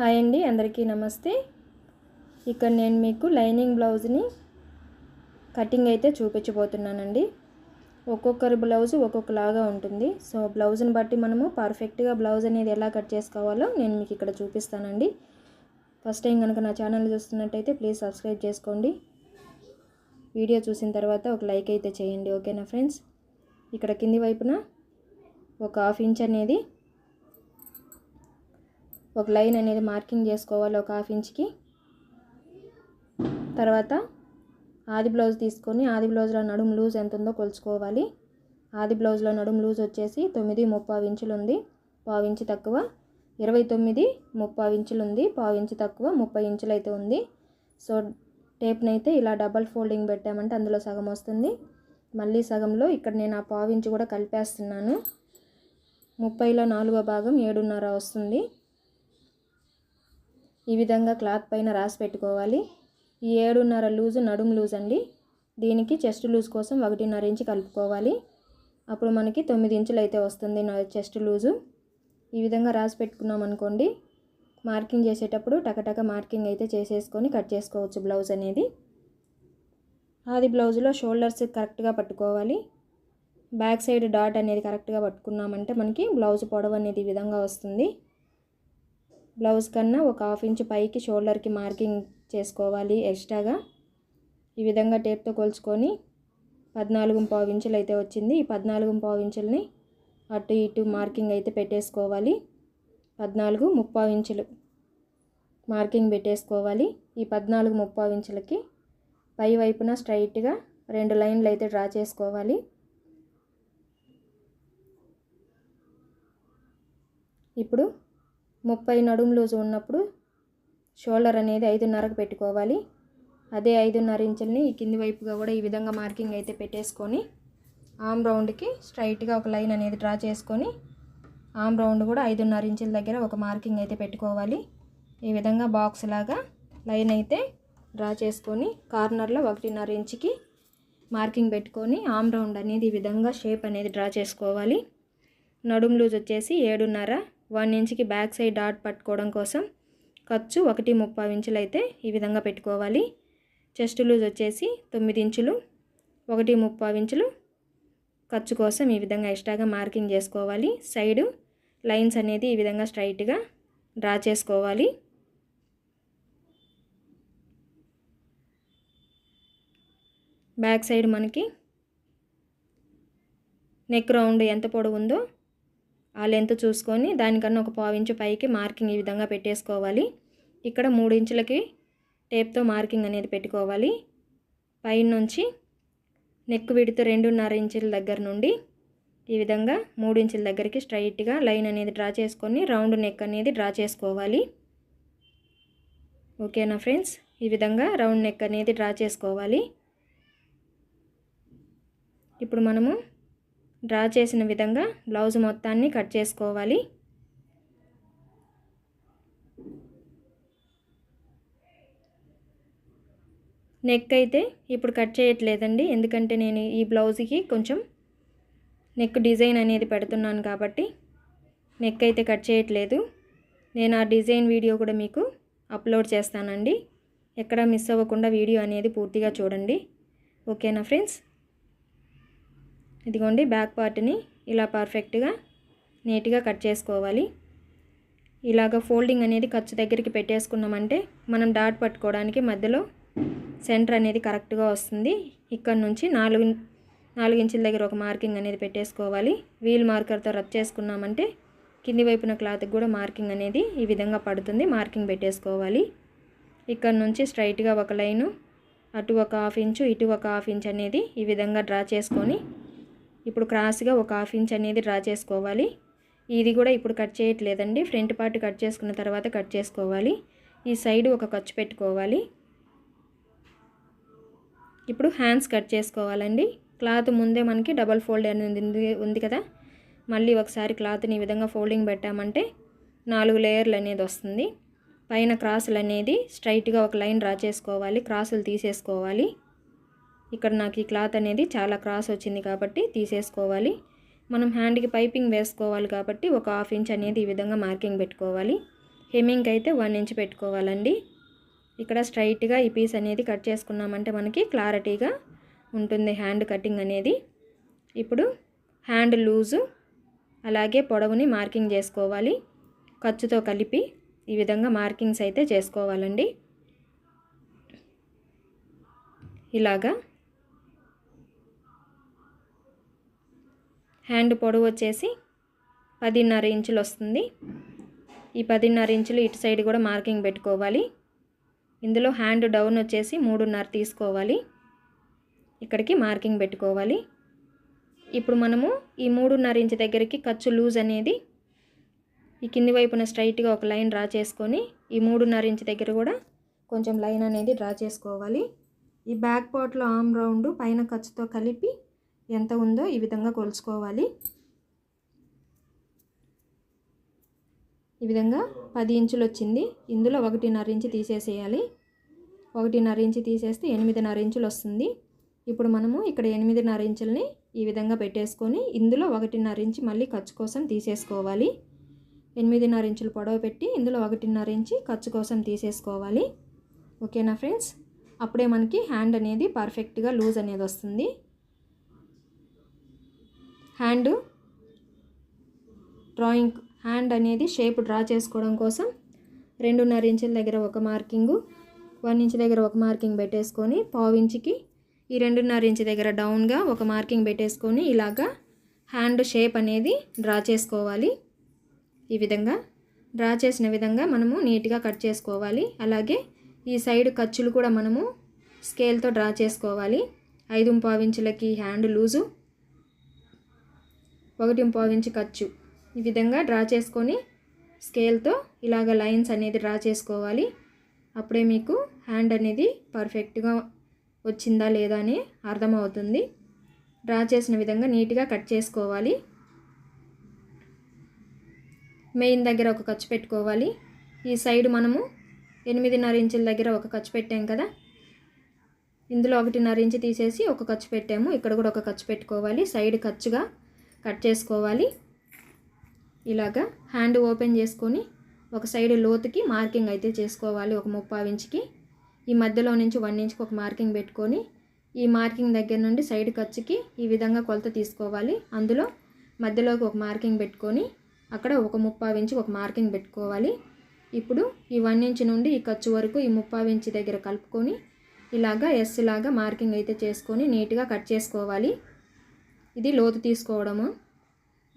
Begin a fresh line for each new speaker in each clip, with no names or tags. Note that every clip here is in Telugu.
హాయ్ అండి అందరికీ నమస్తే. ఇక్కడ నేను మీకు లైనింగ్ బ్లౌజ్ని కటింగ్ అయితే చూపించబోతున్నానండి. ఒక్కొక్కరి బ్లౌజ్ ఒక్కొక్కలాగా ఉంటుంది. సో బ్లౌజ్ని బట్టి మనము పర్ఫెక్ట్గా బ్లౌజ్ అనేది ఎలా కట్ చేసుకోవాలో నేను మీకు ఇక్కడ చూపిస్తానండి. ఫస్ట్ టైం కనుక నా ఛానల్ చూస్తున్నట్టయితే ప్లీజ్ సబ్స్క్రైబ్ చేసుకోండి. వీడియో చూసిన తర్వాత ఒక లైక్ అయితే చేయండి ఓకేనా ఫ్రెండ్స్? ఇక్కడ కింది వైపున ఒక హాఫ్ ఇంచ్ అనేది ఒక లైన్ అనేది మార్కింగ్ చేసుకోవాలి ఒక హాఫ్ ఇంచ్కి. తర్వాత ఆది బ్లౌజ్ తీసుకొని ఆది బ్లౌజ్లో నడుము లూజ్ ఎంత ఉందో కొలుచుకోవాలి. ఆది బ్లౌజ్లో నడుము లూజ్ వచ్చేసి తొమ్మిది ముప్పావు ఇంచులు ఉంది పావు ఇంచు తక్కువ. ఇరవై తొమ్మిది ముప్పావు ఇంచులు ఉంది పావు ఇంచు తక్కువ ముప్పై ఇంచులు అయితే ఉంది. సో టేప్ని అయితే ఇలా డబల్ ఫోల్డింగ్ పెట్టామంటే అందులో సగం వస్తుంది. మళ్ళీ సగంలో ఇక్కడ నేను ఆ పావు ఇంచు కూడా కలిపేస్తున్నాను. ముప్పైలో నాలుగో భాగం ఏడున్నర వస్తుంది. ఈ విధంగా క్లాత్ పైన రాసి పెట్టుకోవాలి. ఈ ఏడున్నర లూజు నడుము లూజ్ అండి. దీనికి చెస్ట్ లూజ్ కోసం ఒకటిన్నర ఇంచు కలుపుకోవాలి. అప్పుడు మనకి తొమ్మిది ఇంచులు అయితే వస్తుంది నా చెస్ట్ లూజు. ఈ విధంగా రాసి పెట్టుకున్నాం అనుకోండి మార్కింగ్ చేసేటప్పుడు టకటక మార్కింగ్ అయితే చేసేసుకొని కట్ చేసుకోవచ్చు బ్లౌజ్ అనేది. అది బ్లౌజ్లో షోల్డర్స్ కరెక్ట్గా పట్టుకోవాలి. బ్యాక్ సైడ్ డాట్ అనేది కరెక్ట్గా పట్టుకున్నామంటే మనకి బ్లౌజ్ పొడవు అనేది ఈ విధంగా వస్తుంది. బ్లౌజ్ కన్నా ఒక హాఫ్ ఇంచ్ పైకి షోల్డర్కి మార్కింగ్ చేసుకోవాలి ఎక్స్ట్రాగా. ఈ విధంగా టేప్తో కొలుచుకొని పద్నాలుగు పావు ఇంచులు అయితే వచ్చింది. ఈ పద్నాలుగు పావు ఇంచులని అటు ఇటు మార్కింగ్ అయితే పెట్టేసుకోవాలి. పద్నాలుగు ముప్పావు ఇంచులు మార్కింగ్ పెట్టేసుకోవాలి. ఈ పద్నాలుగు ముప్పావు ఇంచులకి పై వైపున స్ట్రైట్గా రెండు లైన్లు అయితే డ్రా చేసుకోవాలి. ఇప్పుడు ముప్పై నడుము లూజు ఉన్నప్పుడు షోల్డర్ అనేది ఐదున్నరకు పెట్టుకోవాలి. అదే ఐదున్నర ఇంచుల్ని ఈ కింది వైపుగా కూడా ఈ విధంగా మార్కింగ్ అయితే పెట్టేసుకొని ఆమ్ రౌండ్కి స్ట్రైట్గా ఒక లైన్ అనేది డ్రా చేసుకొని ఆమ్ రౌండ్ కూడా ఐదున్నర ఇంచుల దగ్గర ఒక మార్కింగ్ అయితే పెట్టుకోవాలి. ఈ విధంగా బాక్స్ లాగా లైన్ అయితే డ్రా చేసుకొని కార్నర్లో ఒకటిన్నర ఇంచుకి మార్కింగ్ పెట్టుకొని ఆమ్ రౌండ్ అనేది ఈ విధంగా షేప్ అనేది డ్రా చేసుకోవాలి. నడుము లూజ్ వచ్చేసి ఏడున్నర వన్ ఇంచ్కి బ్యాక్ సైడ్ డాట్ పట్టుకోవడం కోసం ఖర్చు ఒకటి ముప్పై ఇంచులు అయితే ఈ విధంగా పెట్టుకోవాలి. చెస్ట్ లూజ్ వచ్చేసి తొమ్మిది ఇంచులు ఒకటి ముప్పై ఇంచులు ఖర్చు కోసం ఈ విధంగా ఎక్స్ట్రాగా మార్కింగ్ చేసుకోవాలి. సైడు లైన్స్ అనేది ఈ విధంగా స్ట్రైట్గా డ్రా చేసుకోవాలి. బ్యాక్ సైడ్ మనకి నెక్ రౌండ్ ఎంత పొడవు ఉందో ఆ లెంత్ చూసుకొని దానికన్నా ఒక పావు ఇంచు పైకి మార్కింగ్ ఈ విధంగా పెట్టేసుకోవాలి. ఇక్కడ మూడు ఇంచులకి టేప్తో మార్కింగ్ అనేది పెట్టుకోవాలి. పైన నుంచి నెక్ విడితో రెండున్నర ఇంచుల దగ్గర నుండి ఈ విధంగా మూడు ఇంచుల దగ్గరికి స్ట్రైట్గా లైన్ అనేది డ్రా చేసుకొని రౌండ్ నెక్ అనేది డ్రా చేసుకోవాలి. ఓకేనా ఫ్రెండ్స్? ఈ విధంగా రౌండ్ నెక్ అనేది డ్రా చేసుకోవాలి. ఇప్పుడు మనము డ్రా చేసిన విధంగా బ్లౌజ్ మొత్తాన్ని కట్ చేసుకోవాలి. నెక్ అయితే ఇప్పుడు కట్ చేయట్లేదండి. ఎందుకంటే నేను ఈ బ్లౌజ్కి కొంచెం నెక్ డిజైన్ అనేది పెడుతున్నాను కాబట్టి నెక్ అయితే కట్ చేయట్లేదు. నేను ఆ డిజైన్ వీడియో కూడా మీకు అప్లోడ్ చేస్తానండి. ఎక్కడ మిస్ అవ్వకుండా వీడియో అనేది పూర్తిగా చూడండి. ఓకేనా ఫ్రెండ్స్? ఇదిగోండి బ్యాక్ పార్ట్ని ఇలా పర్ఫెక్ట్గా నీట్గా కట్ చేసుకోవాలి. ఇలాగ ఫోల్డింగ్ అనేది ఖర్చు దగ్గరికి పెట్టేసుకున్నామంటే మనం డాట్ పట్టుకోవడానికి మధ్యలో సెంటర్ అనేది కరెక్ట్గా వస్తుంది. ఇక్కడ నుంచి నాలుగు నాలుగు ఇంచుల దగ్గర ఒక మార్కింగ్ అనేది పెట్టేసుకోవాలి. వీల్ మార్కర్తో రబ్ చేసుకున్నామంటే కింది వైపున క్లాత్కి కూడా మార్కింగ్ అనేది ఈ విధంగా పడుతుంది మార్కింగ్ పెట్టేసుకోవాలి. ఇక్కడ నుంచి స్ట్రైట్గా ఒక లైను అటు ఒక హాఫ్ ఇంచు ఇటు ఒక హాఫ్ ఇంచ్ అనేది ఈ విధంగా డ్రా చేసుకొని ఇప్పుడు క్రాస్గా ఒక హాఫ్ ఇంచ్ అనేది డ్రా చేసుకోవాలి. ఇది కూడా ఇప్పుడు కట్ చేయట్లేదండి. ఫ్రంట్ పార్ట్ కట్ చేసుకున్న తర్వాత కట్ చేసుకోవాలి. ఈ సైడ్ ఒక ఖర్చు పెట్టుకోవాలి. ఇప్పుడు హ్యాండ్స్ కట్ చేసుకోవాలండి. క్లాత్ ముందే మనకి డబల్ ఫోల్డ్ అనేది ఉంది కదా. మళ్ళీ ఒకసారి క్లాత్ని ఈ విధంగా ఫోల్డింగ్ పెట్టామంటే నాలుగు లేయర్లు అనేది వస్తుంది. పైన క్రాసులు అనేది స్ట్రైట్గా ఒక లైన్ డ్రా చేసుకోవాలి. క్రాసులు తీసేసుకోవాలి. ఇక్కడ నాకు ఈ క్లాత్ అనేది చాలా క్రాస్ వచ్చింది కాబట్టి తీసేసుకోవాలి. మనం హ్యాండ్కి పైపింగ్ వేసుకోవాలి కాబట్టి ఒక హాఫ్ ఇంచ్ అనేది ఈ విధంగా మార్కింగ్ పెట్టుకోవాలి. హెమ్మింగ్ అయితే వన్ ఇంచ్ పెట్టుకోవాలండి. ఇక్కడ స్ట్రైట్గా ఈ పీస్ అనేది కట్ చేసుకున్నామంటే మనకి క్లారిటీగా ఉంటుంది హ్యాండ్ కటింగ్ అనేది. ఇప్పుడు హ్యాండ్ లూజు అలాగే పొడవుని మార్కింగ్ చేసుకోవాలి. ఖర్చుతో కలిపి ఈ విధంగా మార్కింగ్స్ అయితే చేసుకోవాలండి. ఇలాగా హ్యాండ్ పొడవు వచ్చేసి పదిన్నర ఇంచులు వస్తుంది. ఈ పదిన్నర ఇంచులు ఇటు సైడ్ కూడా మార్కింగ్ పెట్టుకోవాలి. ఇందులో హ్యాండ్ డౌన్ వచ్చేసి మూడున్నర తీసుకోవాలి. ఇక్కడికి మార్కింగ్ పెట్టుకోవాలి. ఇప్పుడు మనము ఈ మూడున్నర ఇంచు దగ్గరికి ఖర్చు లూజ్ అనేది ఈ కింది వైపున స్ట్రైట్గా ఒక లైన్ డ్రా చేసుకొని ఈ మూడున్నర ఇంచు దగ్గర కూడా కొంచెం లైన్ అనేది డ్రా చేసుకోవాలి. ఈ బ్యాక్ పార్ట్లో ఆమ్ రౌండ్ పైన ఖర్చుతో కలిపి ఎంత ఉందో ఈ విధంగా కొలుచుకోవాలి. ఈ విధంగా పది ఇంచులు వచ్చింది. ఇందులో ఒకటిన్నర ఇంచు తీసేసేయాలి. ఒకటిన్నర ఇంచు తీసేస్తే ఎనిమిదిన్నర ఇంచులు వస్తుంది. ఇప్పుడు మనము ఇక్కడ ఎనిమిదిన్నర ఇంచుల్ని ఈ విధంగా పెట్టేసుకొని ఇందులో ఒకటిన్నర ఇంచు మళ్ళీ ఖర్చు కోసం తీసేసుకోవాలి. ఎనిమిదిన్నర ఇంచులు పొడవు పెట్టి ఇందులో ఒకటిన్నర ఇంచి ఖర్చు కోసం తీసేసుకోవాలి. ఓకేనా ఫ్రెండ్స్? అప్పుడే మనకి హ్యాండ్ అనేది పర్ఫెక్ట్గా లూజ్ అనేది వస్తుంది. హ్యాండ్ డ్రాయింగ్ హ్యాండ్ అనేది షేప్ డ్రా చేసుకోవడం కోసం రెండున్నర ఇంచుల దగ్గర ఒక మార్కింగు వన్ ఇంచ్ దగ్గర ఒక మార్కింగ్ పెట్టేసుకొని పావు ఇంచుకి ఈ రెండున్నర ఇంచ్ దగ్గర డౌన్గా ఒక మార్కింగ్ పెట్టేసుకొని ఇలాగా హ్యాండ్ షేప్ అనేది డ్రా చేసుకోవాలి. ఈ విధంగా డ్రా చేసిన విధంగా మనము నీట్గా కట్ చేసుకోవాలి. అలాగే ఈ సైడ్ ఖర్చులు కూడా మనము స్కేల్తో డ్రా చేసుకోవాలి. ఐదు ఇంచులకి హ్యాండ్ లూజు ఒకటి ఇంచు ఖర్చు. ఈ విధంగా డ్రా చేసుకొని స్కేల్తో ఇలాగ లైన్స్ అనేది డ్రా చేసుకోవాలి. అప్పుడే మీకు హ్యాండ్ అనేది పర్ఫెక్ట్గా వచ్చిందా లేదా అని అర్థమవుతుంది. డ్రా చేసిన విధంగా నీట్గా కట్ చేసుకోవాలి. మెయిన్ దగ్గర ఒక ఖర్చు పెట్టుకోవాలి. ఈ సైడ్ మనము ఎనిమిదిన్నర ఇంచుల దగ్గర ఒక ఖర్చు పెట్టాం కదా. ఇందులో ఒకటిన్నర ఇంచు తీసేసి ఒక ఖర్చు పెట్టాము. ఇక్కడ కూడా ఒక ఖర్చు పెట్టుకోవాలి. సైడ్ ఖర్చుగా కట్ చేసుకోవాలి. ఇలాగా హ్యాండ్ ఓపెన్ చేసుకొని ఒక సైడ్ లోతుకి మార్కింగ్ అయితే చేసుకోవాలి ఒక ముప్పావు ఇంచుకి. ఈ మధ్యలో నుంచి వన్ ఇంచుకి ఒక మార్కింగ్ పెట్టుకొని ఈ మార్కింగ్ దగ్గర నుండి సైడ్ ఖర్చుకి ఈ విధంగా కొలత తీసుకోవాలి. అందులో మధ్యలోకి ఒక మార్కింగ్ పెట్టుకొని అక్కడ ఒక ముప్పావు ఇంచు ఒక మార్కింగ్ పెట్టుకోవాలి. ఇప్పుడు ఈ వన్ ఇంచ్ నుండి ఈ ఖర్చు వరకు ఈ ముప్పావు ఇంచ్ దగ్గర కలుపుకొని ఇలాగా ఎస్ లాగా మార్కింగ్ అయితే చేసుకొని నీట్గా కట్ చేసుకోవాలి. ఇది లోతు తీసుకోవడము.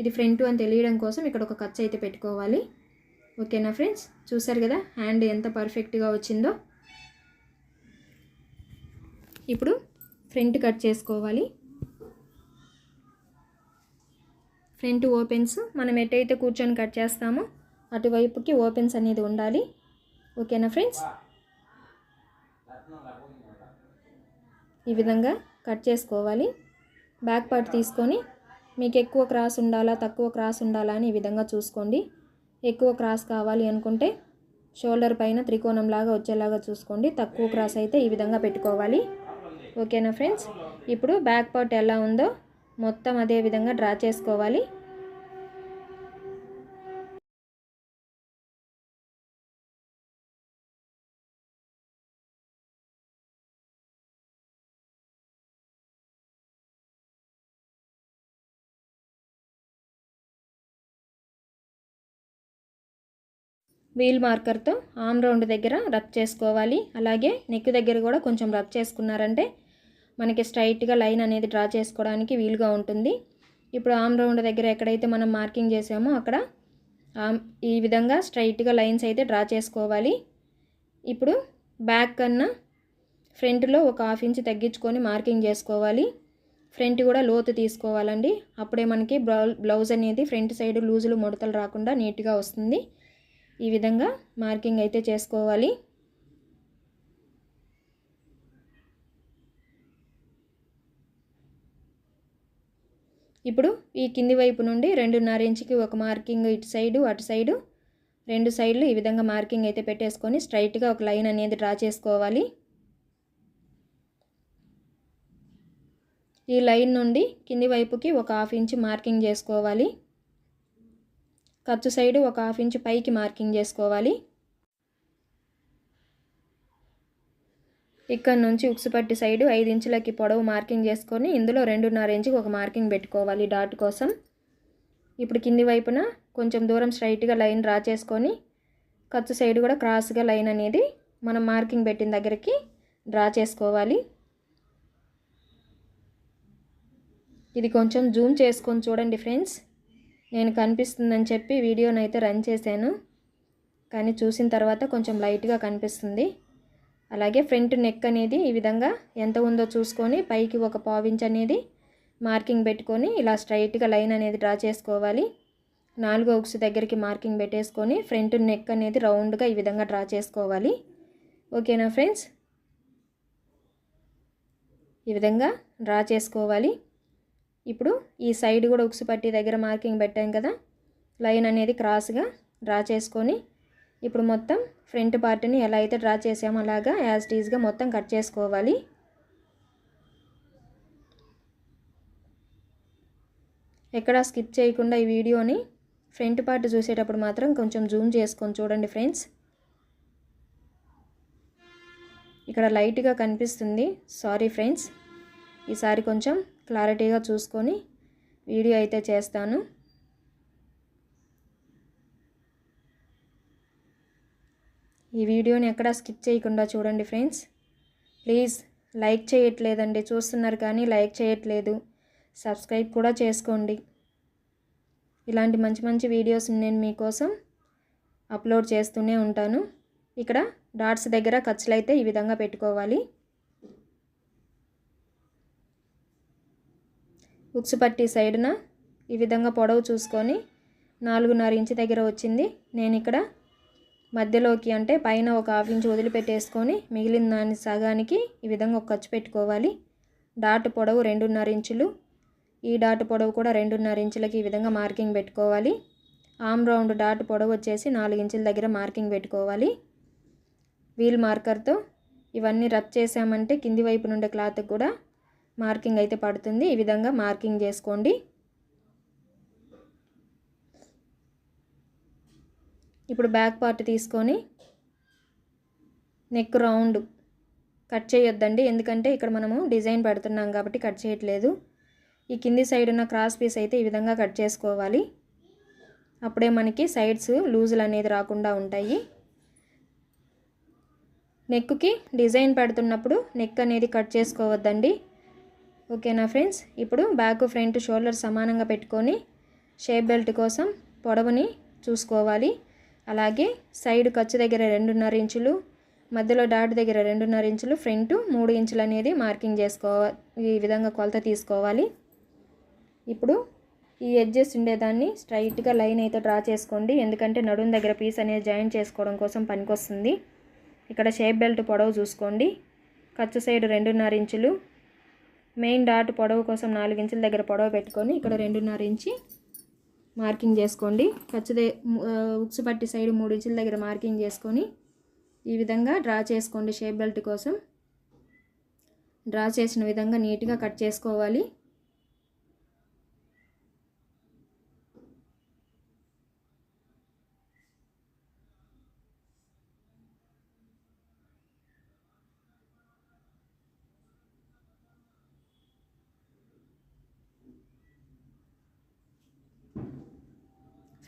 ఇది ఫ్రంట్ అని తెలియడం కోసం ఇక్కడ ఒక ఖర్చు అయితే పెట్టుకోవాలి. ఓకేనా ఫ్రెండ్స్ చూసారు కదా? హ్యాండ్ ఎంత పర్ఫెక్ట్గా వచ్చిందో. ఇప్పుడు ఫ్రంట్ కట్ చేసుకోవాలి. ఫ్రంట్ ఓపెన్స్ మనం ఎటైతే కూర్చొని కట్ చేస్తామో అటువైపుకి ఓపెన్స్ అనేది ఉండాలి. ఓకేనా ఫ్రెండ్స్ ఈ విధంగా కట్ చేసుకోవాలి. బ్యాక్ పార్ట్ తీసుకొని మీకు ఎక్కువ క్రాస్ ఉండాలా తక్కువ క్రాస్ ఉండాలా అని ఈ విధంగా చూసుకోండి. ఎక్కువ క్రాస్ కావాలి అనుకుంటే షోల్డర్ పైన త్రికోణం లాగా వచ్చేలాగా చూసుకోండి. తక్కువ క్రాస్ అయితే ఈ విధంగా పెట్టుకోవాలి. ఓకేనా ఫ్రెండ్స్? ఇప్పుడు బ్యాక్ పార్ట్ ఎలా ఉందో మొత్తం అదే విధంగా డ్రా చేసుకోవాలి. వీల్ మార్కర్తో ఆమ్ రౌండ్ దగ్గర రబ్ చేసుకోవాలి. అలాగే నెక్ దగ్గర కూడా కొంచెం రబ్ చేసుకున్నారంటే మనకి స్ట్రైట్గా లైన్ అనేది డ్రా చేసుకోవడానికి వీలుగా ఉంటుంది. ఇప్పుడు ఆమ్ రౌండ్ దగ్గర ఎక్కడైతే మనం మార్కింగ్ చేసామో అక్కడ ఆమ్ ఈ విధంగా స్ట్రైట్గా లైన్స్ అయితే డ్రా చేసుకోవాలి. ఇప్పుడు బ్యాక్ కన్నా ఫ్రంట్లో ఒక హాఫ్ ఇంచ్ తగ్గించుకొని మార్కింగ్ చేసుకోవాలి. ఫ్రంట్ కూడా లోతు తీసుకోవాలండి. అప్పుడే మనకి బ్లౌజ్ అనేది ఫ్రంట్ సైడ్ లూజులు ముడతలు రాకుండా నీట్గా వస్తుంది. ఈ విధంగా మార్కింగ్ అయితే చేసుకోవాలి. ఇప్పుడు ఈ కింది వైపు నుండి రెండున్నర ఇంచుకి ఒక మార్కింగ్ ఇటు సైడు అటు సైడు రెండు సైడ్లు ఈ విధంగా మార్కింగ్ అయితే పెట్టేసుకొని స్ట్రైట్గా ఒక లైన్ అనేది డ్రా చేసుకోవాలి. ఈ లైన్ నుండి కింది వైపుకి ఒక హాఫ్ ఇంచ్ మార్కింగ్ చేసుకోవాలి. ఖర్చు సైడ్ ఒక హాఫ్ ఇంచ్ పైకి మార్కింగ్ చేసుకోవాలి. ఇక్కడ నుంచి ఉక్సుపట్టి సైడు ఐదు ఇంచులకి పొడవు మార్కింగ్ చేసుకొని ఇందులో రెండున్నర ఇంచుకి ఒక మార్కింగ్ పెట్టుకోవాలి డాట్ కోసం. ఇప్పుడు కింది వైపున కొంచెం దూరం స్ట్రైట్గా లైన్ డ్రా చేసుకొని ఖర్చు సైడ్ కూడా క్రాస్గా లైన్ అనేది మనం మార్కింగ్ పెట్టిన దగ్గరికి డ్రా చేసుకోవాలి. ఇది కొంచెం జూమ్ చేసుకొని చూడండి ఫ్రెండ్స్. నేను కనిపిస్తుందని చెప్పి వీడియోని అయితే రన్ చేశాను. కానీ చూసిన తర్వాత కొంచెం లైట్గా కనిపిస్తుంది. అలాగే ఫ్రంట్ నెక్ అనేది ఈ విధంగా ఎంత ఉందో చూసుకొని పైకి ఒక పావించ్ అనేది మార్కింగ్ పెట్టుకొని ఇలా స్ట్రైట్గా లైన్ అనేది డ్రా చేసుకోవాలి. నాలుగో ఉక్స్ దగ్గరికి మార్కింగ్ పెట్టేసుకొని ఫ్రంట్ నెక్ అనేది రౌండ్గా ఈ విధంగా డ్రా చేసుకోవాలి. ఓకేనా ఫ్రెండ్స్ ఈ విధంగా డ్రా చేసుకోవాలి. ఇప్పుడు ఈ సైడ్ కూడా ఉక్సు పట్టి దగ్గర మార్కింగ్ పెట్టాం కదా లైన్ అనేది క్రాస్గా డ్రా చేసుకొని ఇప్పుడు మొత్తం ఫ్రంట్ పార్ట్ని ఎలా అయితే డ్రా చేసామో అలాగా యాజ్ టీజ్గా మొత్తం కట్ చేసుకోవాలి. ఎక్కడ స్కిప్ చేయకుండా ఈ వీడియోని ఫ్రంట్ పార్ట్ చూసేటప్పుడు మాత్రం కొంచెం జూమ్ చేసుకొని చూడండి ఫ్రెండ్స్. ఇక్కడ లైట్గా కనిపిస్తుంది. సారీ ఫ్రెండ్స్ ఈసారి కొంచెం క్లారిటీగా చూసుకొని వీడియో అయితే చేస్తాను. ఈ వీడియోని ఎక్కడ స్కిప్ చేయకుండా చూడండి ఫ్రెండ్స్. ప్లీజ్ లైక్ చేయట్లేదండి. చూస్తున్నారు కానీ లైక్ చేయట్లేదు. సబ్స్క్రైబ్ కూడా చేసుకోండి. ఇలాంటి మంచి మంచి వీడియోస్ నేను మీకోసం అప్లోడ్ చేస్తూనే ఉంటాను. ఇక్కడ డాట్స్ దగ్గర ఖర్చులు అయితే ఈ విధంగా పెట్టుకోవాలి. ఉక్స్ పట్టి సైడ్న ఈ విధంగా పొడవు చూసుకొని నాలుగున్నర ఇంచు దగ్గర వచ్చింది. నేను ఇక్కడ మధ్యలోకి అంటే పైన ఒక హాఫ్ ఇంచ్ వదిలిపెట్టేసుకొని మిగిలిన దాని సగానికి ఈ విధంగా ఒక ఖర్చు పెట్టుకోవాలి. డాట్ పొడవు రెండున్నర ఇంచులు. ఈ డాట్ పొడవు కూడా రెండున్నర ఇంచులకి ఈ విధంగా మార్కింగ్ పెట్టుకోవాలి. ఆమ్ రౌండ్ డాట్ పొడవు వచ్చేసి నాలుగు ఇంచుల దగ్గర మార్కింగ్ పెట్టుకోవాలి. వీల్ మార్కర్తో ఇవన్నీ రబ్ చేసామంటే కింది వైపు నుండే క్లాత్ కూడా మార్కింగ్ అయితే పడుతుంది. ఈ విధంగా మార్కింగ్ చేసుకోండి. ఇప్పుడు బ్యాక్ పార్ట్ తీసుకొని నెక్ రౌండ్ కట్ చేయొద్దండి. ఎందుకంటే ఇక్కడ మనము డిజైన్ పెడుతున్నాం కాబట్టి కట్ చేయట్లేదు. ఈ కింది సైడ్ ఉన్న క్రాస్ పీస్ అయితే ఈ విధంగా కట్ చేసుకోవాలి. అప్పుడే మనకి సైడ్స్ లూజులు అనేది రాకుండా ఉంటాయి. నెక్కి డిజైన్ పెడుతున్నప్పుడు నెక్ అనేది కట్ చేసుకోవద్దండి. ఓకేనా ఫ్రెండ్స్? ఇప్పుడు బ్యాక్ ఫ్రంట్ షోల్డర్ సమానంగా పెట్టుకొని షేప్ బెల్ట్ కోసం పొడవుని చూసుకోవాలి. అలాగే సైడ్ ఖర్చు దగ్గర రెండున్నర ఇంచులు మధ్యలో డాట్ దగ్గర రెండున్నర ఇంచులు ఫ్రంట్ మూడు ఇంచులు అనేది మార్కింగ్ చేసుకోవాలి ఈ విధంగా కొలత తీసుకోవాలి. ఇప్పుడు ఈ ఎడ్జెస్ ఉండేదాన్ని స్ట్రైట్గా లైన్ అయితే డ్రా చేసుకోండి. ఎందుకంటే నడుం దగ్గర పీస్ అనేది జాయిన్ చేసుకోవడం కోసం పనికొస్తుంది. ఇక్కడ షేప్ బెల్ట్ పొడవు చూసుకోండి. ఖర్చు సైడ్ రెండున్నర ఇంచులు మెయిన్ డాట్ పొడవు కోసం నాలుగు ఇంచుల దగ్గర పొడవు పెట్టుకొని ఇక్కడ రెండున్నర ఇంచి మార్కింగ్ చేసుకోండి. ఖచ్చితే ఉక్సు పట్టి సైడ్ మూడు ఇంచుల దగ్గర మార్కింగ్ చేసుకొని ఈ విధంగా డ్రా చేసుకోండి షేప్ బెల్ట్ కోసం. డ్రా చేసిన విధంగా నీట్గా కట్ చేసుకోవాలి.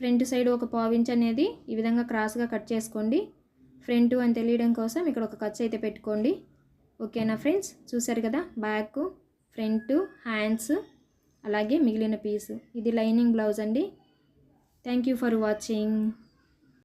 ఫ్రంట్ సైడ్ ఒక పావించ్ అనేది ఈ విధంగా క్రాస్గా కట్ చేసుకోండి. ఫ్రంట్ అని తెలియడం కోసం ఇక్కడ ఒక ఖర్చు అయితే పెట్టుకోండి. ఓకేనా ఫ్రెండ్స్? చూసారు కదా? బ్యాక్ ఫ్రంట్ హ్యాండ్స్ అలాగే మిగిలిన పీస్. ఇది లైనింగ్ బ్లౌజ్ అండి. Thank you for watching.